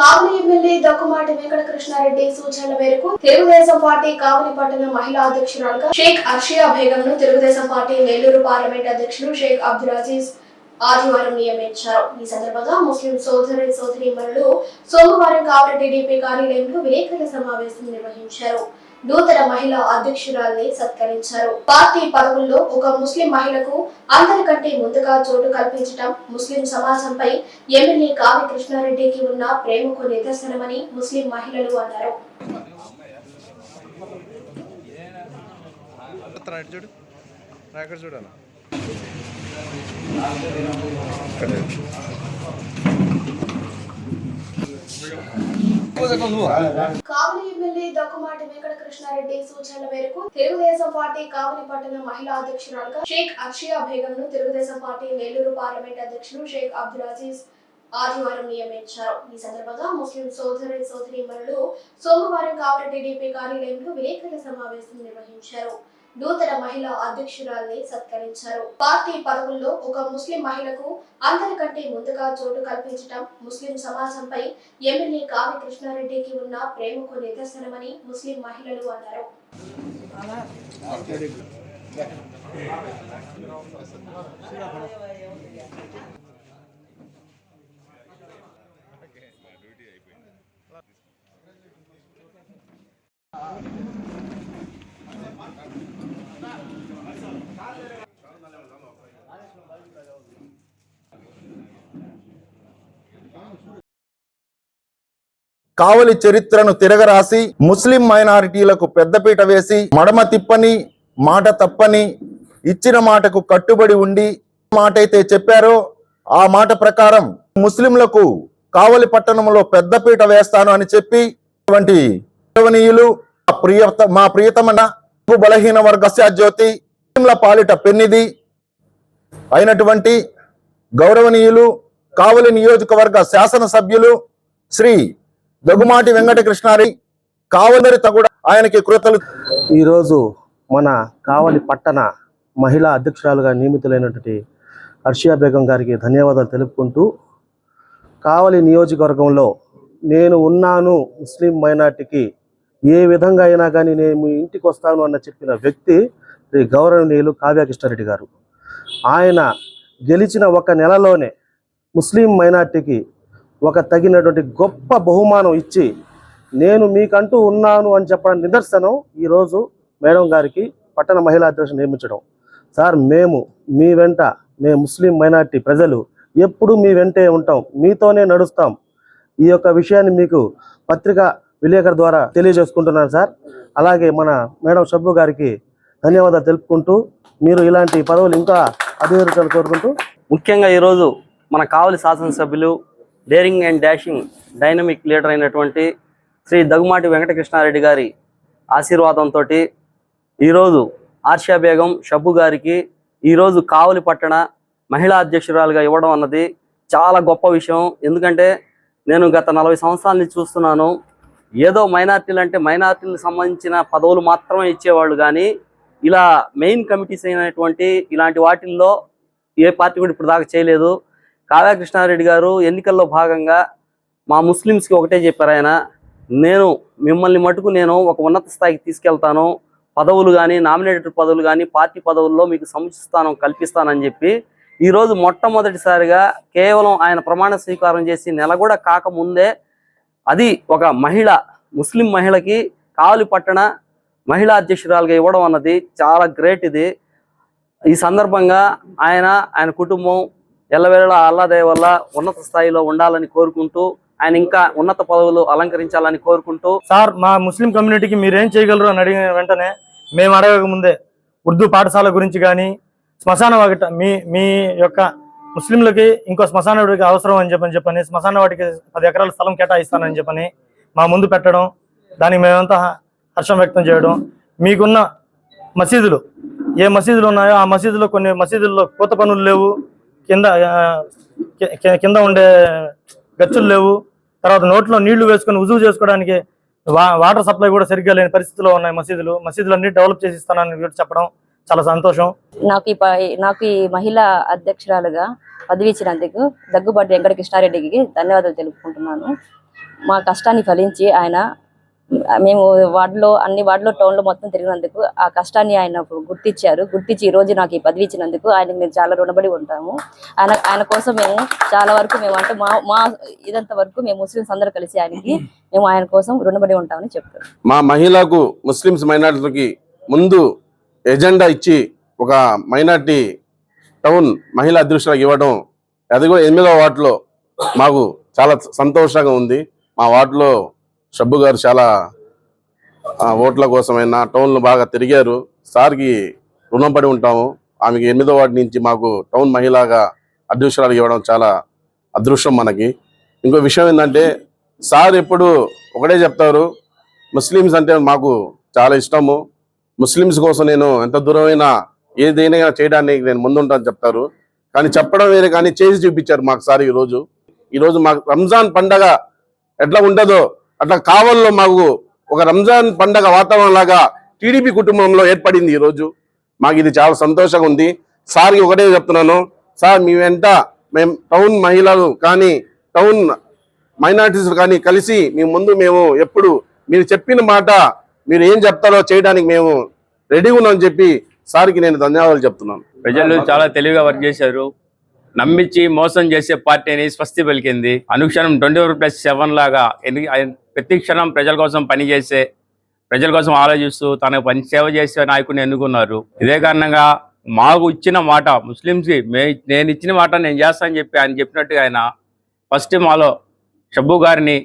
కావలి MLA Daggumati Venkata Krishna Reddy సూచనల మేరకు Telugu Desam party కావలి పట్టణ మహిళా అధ్యక్షురాలుగా షేక్ అర్షియా బేగం ను తెలుగుదేశం పార్టీ నెల్లూరు పార్లమెంట్ అధ్యక్షులు షేక్ అబ్దుల్ అజీజ్ ఆదివారం నియమించారు. ఈ సందర్భంగా ముస్లిం సోదరి సోదరీమణులు సోమవారం కావలి టీడీపీ కార్యాలయంలో విలేకరుల సమావేశం నిర్వహించారు. నూతన మహిళా అధ్యక్షురాల్ని సత్కరించారు. పార్టీ పదవుల్లో ఒక ముస్లిం మహిళకు అందరికంటే ముందుగా చోటు కల్పించడం ముస్లిం సమాజంపై ఎమ్మెల్యే కావి కృష్ణారెడ్డికి ఉన్న ప్రేమకు నిదర్శనమని ముస్లిం మహిళలు అన్నారు. చూడు. కావలి ఎమ్మెల్యే దగ్గుమాటి వెంకట కృష్ణారెడ్డి సూచనల మేరకు తెలుగుదేశం పార్టీ కావలి పట్టణ మహిళా అధ్యక్షురాలుగా షేక్ అర్షియా బేగం ను తెలుగుదేశం పార్టీ నెల్లూరు పార్లమెంట్ అధ్యక్షులు షేక్ అబ్దుల్ అజీజ్ ఆదివారం నియమించారు. ఈ సందర్భంగా ముస్లిం సోదరి సోదరీమణులు సోమవారం కావలి టీడీపీ కార్యాలయంలో విలేకరుల సమావేశం నిర్వహించారు. నూతన మహిళా అధ్యక్షురాల్ని సత్కరించారు. పార్టీ పదవుల్లో ఒక ముస్లిం మహిళకు అందరికంటే ముందుగా చోటు కల్పించడం ముస్లిం సమాజంపై ఎమ్మెల్యే కావి కృష్ణారెడ్డికి ఉన్న ప్రేమకు నిదర్శనమని ముస్లిం మహిళలు అన్నారు. కావలి చరిత్రను తిరగరాసి ముస్లిం మైనారిటీలకు పెద్దపీట వేసి మడమ తిప్పని మాట తప్పని ఇచ్చిన మాటకు కట్టుబడి ఉండి మాట అయితే చెప్పారో ఆ మాట ప్రకారం ముస్లింలకు కావలి పట్టణంలో పెద్దపీట వేస్తాను అని చెప్పి అటువంటి గౌరవనీయులు మా ప్రియత మా ప్రియతమన బలహీన వర్గ జ్యోతి ముస్లింల పాలిట పెన్నిది అయినటువంటి గౌరవనీయులు కావలి నియోజకవర్గ శాసనసభ్యులు శ్రీ దగ్గుమాటి వెంకట కృష్ణారి కావలరిత కూడా ఆయనకి కృతలు ఈరోజు మన కావలి పట్టణ మహిళా అధ్యక్షురాలుగా నియమితులైనటువంటి హర్షియా బేగం గారికి ధన్యవాదాలు తెలుపుకుంటూ కావలి నియోజకవర్గంలో నేను ఉన్నాను ముస్లిం మైనార్టీకి ఏ విధంగా అయినా కానీ నేను మీ ఇంటికి వస్తాను అన్న చెప్పిన వ్యక్తి శ్రీ గౌరవనీయులు కావ్యకృష్ణారెడ్డి గారు. ఆయన గెలిచిన ఒక నెలలోనే ముస్లిం మైనార్టీకి ఒక తగినటువంటి గొప్ప బహుమానం ఇచ్చి నేను మీకంటూ ఉన్నాను అని చెప్పడం నిదర్శనం ఈరోజు మేడం గారికి పట్టణ మహిళా అధ్యక్షుడు నియమించడం. సార్ మేము మీ వెంట మేము ముస్లిం మైనార్టీ ప్రజలు ఎప్పుడూ మీ వెంటే ఉంటాం మీతోనే నడుస్తాం. ఈ యొక్క విషయాన్ని మీకు పత్రిక విలేకరు ద్వారా తెలియజేసుకుంటున్నాను సార్. అలాగే మన మేడం షబ్బు గారికి ధన్యవాదాలు తెలుపుకుంటూ మీరు ఇలాంటి పదవులు ఇంకా అభివృద్ధి కోరుకుంటూ ముఖ్యంగా ఈరోజు మన కావలి శాసనసభ్యులు daring and dashing dynamic leader అయినటువంటి శ్రీ దగ్గుమాటి వెంకటకృష్ణారెడ్డి గారి ఆశీర్వాదంతో ఈరోజు ఆర్షా బేగం షబ్బు గారికి ఈరోజు కావలి పట్టణ మహిళా అధ్యక్షురాలుగా ఇవ్వడం అన్నది చాలా గొప్ప విషయం. ఎందుకంటే నేను గత నలభై సంవత్సరాల నుంచి చూస్తున్నాను ఏదో మైనార్టీలు అంటే మైనార్టీలకు సంబంధించిన పదవులు మాత్రమే ఇచ్చేవాళ్ళు కానీ ఇలా మెయిన్ కమిటీస్ అయినటువంటి ఇలాంటి వాటిల్లో ఏ పార్టీ కూడా ఇప్పుడు దాకా చేయలేదు. కావ్యకృష్ణారెడ్డి గారు ఎన్నికల్లో భాగంగా మా ముస్లిమ్స్కి ఒకటే చెప్పారు ఆయన. నేను మిమ్మల్ని మటుకు నేను ఒక ఉన్నత స్థాయికి తీసుకెళ్తాను. పదవులు కానీ నామినేటెడ్ పదవులు కానీ పార్టీ పదవుల్లో మీకు సముచిత కల్పిస్తానని చెప్పి ఈరోజు మొట్టమొదటిసారిగా కేవలం ఆయన ప్రమాణ స్వీకారం చేసి నెల కూడా కాకముందే అది ఒక మహిళ ముస్లిం మహిళకి కావలి పట్టణ మహిళా అధ్యక్షురాలుగా ఇవ్వడం అన్నది చాలా గ్రేట్ ఇది. ఈ సందర్భంగా ఆయన ఆయన కుటుంబం ఎల్లవేళలా అల్లాదే వల్ల ఉన్నత స్థాయిలో ఉండాలని కోరుకుంటూ ఆయన ఇంకా ఉన్నత పదవులు అలంకరించాలని కోరుకుంటూ. సార్ మా ముస్లిం కమ్యూనిటీకి మీరేం చేయగలరు అని అడిగిన వెంటనే మేము అడగక ముందే ఉర్దూ పాఠశాల గురించి కానీ శ్మశాన వాకిట మీ మీ యొక్క ముస్లింలకి ఇంకో శ్మశాన వాటికి అవసరం అని చెప్పని చెప్పని శ్మశాన వాటికి పది ఎకరాల స్థలం కేటాయిస్తానని చెప్పని మా ముందు పెట్టడం దానికి మేమంతా హర్షం వ్యక్తం చేయడం మీకున్న మసీదులు ఏ మసీదులు ఉన్నాయో ఆ మసీదులో కొన్ని మసీదుల్లో పూత పనులు లేవు కింద కింద ఉండే గచ్చులు లేవు. తర్వాత నోట్లో నీళ్ళు వేసుకొని ఉజువు చేసుకోవడానికి వా- వాటర్ సప్లై కూడా సరిగ్గా లేని పరిస్థితిలో ఉన్నాయి మసీదులు. మసీదులు అన్ని డెవలప్ చేసి ఇస్తానని చెప్పడం చాలా సంతోషం. నాకు ఈ నాకు ఈ మహిళా అధ్యక్షురాలుగా పదవి ఇచ్చినందుకు దగ్గుబాటి వెంకట కృష్ణారెడ్డికి ధన్యవాదాలు తెలుపుకుంటున్నాను. మా కష్టాన్ని ఫలించి ఆయన మేము వార్డులో అన్ని వార్డులో టౌన్లో మొత్తం తిరిగినందుకు ఆ కష్టాన్ని ఆయన గుర్తించారు గుర్తించి ఈరోజు రోజు నాకు ఈ పదవి ఇచ్చినందుకు ఆయనకు మేము చాలా రుణపడి ఉంటాము. ఆయన ఆయన కోసం మేము చాలా వరకు మేము అంటే మా మా ఇదంత వరకు మేము ముస్లిమ్స్ అందరూ కలిసి ఆయనకి మేము ఆయన కోసం రుణపడి ఉంటామని చెప్తాం మా మహిళకు ముస్లిమ్స్ మైనార్టీలకి ముందు ఎజెండా ఇచ్చి ఒక మైనార్టీ టౌన్ మహిళా అధ్యక్షులకు ఇవ్వడం అది కూడా ఎనిమిదవ వార్డులో మాకు చాలా సంతోషంగా ఉంది. మా వార్డులో షబ్బు గారు చాలా ఓట్ల కోసమైనా టౌన్లు బాగా తిరిగారు. సార్కి రుణపడి ఉంటాము. ఆమెకి ఎనిమిదో వార్డు నుంచి మాకు టౌన్ మహిళగా అధ్యక్షురాలు ఇవ్వడం చాలా అదృష్టం మనకి. ఇంకో విషయం ఏంటంటే సార్ ఎప్పుడు ఒకటే చెప్తారు ముస్లిమ్స్ అంటే మాకు చాలా ఇష్టము. ముస్లిమ్స్ కోసం నేను ఎంత దూరమైనా ఏదైనా చేయడానికి నేను ముందుంటాను చెప్తారు. కానీ చెప్పడం వేరే కానీ చేసి చూపించారు మాకు సార్ ఈరోజు. ఈరోజు మాకు రంజాన్ పండగ ఎట్లా ఉంటుందో అట్లా కావల్లో మాకు ఒక రంజాన్ పండగ వాతావరణం లాగా టీడీపీ కుటుంబంలో ఏర్పడింది ఈరోజు మాకు ఇది చాలా సంతోషంగా ఉంది. సార్కి ఒకటే చెప్తున్నాను. సార్ మీ వెంట మేము టౌన్ మహిళలు కానీ టౌన్ మైనారిటీస్ కానీ కలిసి మీ ముందు మేము ఎప్పుడు మీరు చెప్పిన మాట మీరు ఏం చెప్తారో చేయడానికి మేము రెడీగా ఉన్నామని చెప్పి సార్కి నేను ధన్యవాదాలు చెప్తున్నాను. ప్రజలు చాలా తెలివిగా వర్క్ చేశారు. నమ్మించి మోసం చేసే పార్టీని స్వస్తి పలికింది. అనుక్షణం ట్వంటీ ఫోర్ ప్లస్ సెవెన్ లాగా ఆయన ప్రతి క్షణం ప్రజల కోసం పనిచేసే ప్రజల కోసం ఆలోచిస్తూ తనకు పని సేవ చేసే నాయకుడిని ఎన్నుకున్నారు. ఇదే కారణంగా మాకు ఇచ్చిన మాట ముస్లిమ్స్కి మే నేను ఇచ్చిన మాట నేను చేస్తానని చెప్పి ఆయన చెప్పినట్టుగా ఆయన ఫస్ట్ మాలో షబ్బు గారిని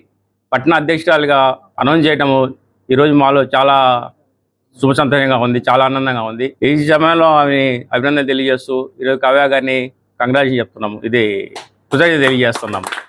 పట్టణ అధ్యక్షురాలుగా అనౌన్స్ చేయడము ఈరోజు మాలో చాలా శుభసంతకంగా ఉంది చాలా ఆనందంగా ఉంది. ఈ సమయంలో ఆమె అభినందన తెలియజేస్తూ ఈరోజు కవ్య గారిని కంగ్రాచులేషన్ చెప్తున్నాము. ఇది కృతజ్ఞత తెలియజేస్తున్నాము.